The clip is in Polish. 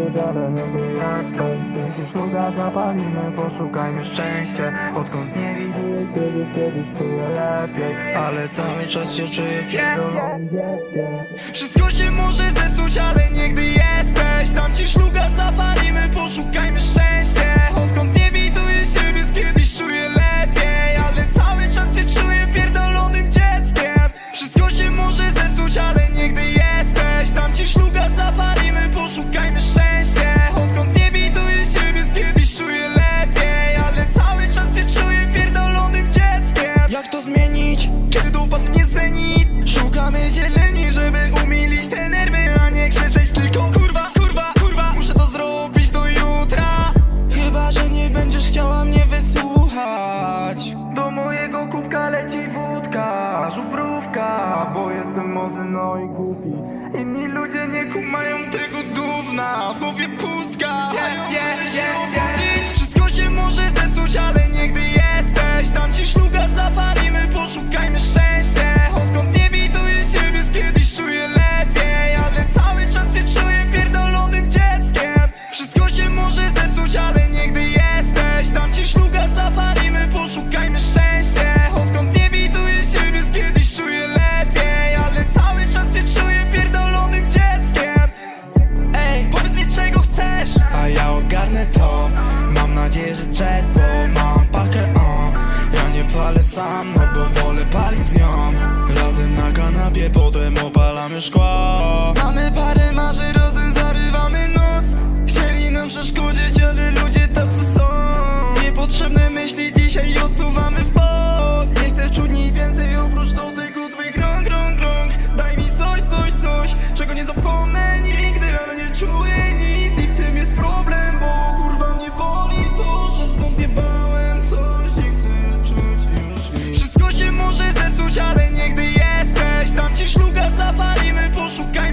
być, ale nie szluga zapalimy, poszukajmy szczęścia. Odkąd nie widuję ciebie, kiedyś czuję lepiej Ale cały czas się czuję pierdolonym dzieckiem. Wszystko się może zepsuć, ale nigdy jesteś Dam ci szluga, zapalimy, poszukajmy szczęście żubrówka Bo jestem młody, no i głupi. Inni ludzie nie kumają tego gówna. W głowie pustka. Yeah, yeah, nadzieję, że jazz, bo mam pakę, o. Ja nie palę sam, no bo wolę palić z nią. Razem na kanapie, potem opalamy szkło Mamy parę marzy, razem zarywamy noc. Chcieli nam przeszkodzić, ale ludzie tacy są. Niepotrzebne myśli dzisiaj odsuwamy w bok czuć, ale nigdy jesteś Tam. Ci szluga zapalimy, poszukaj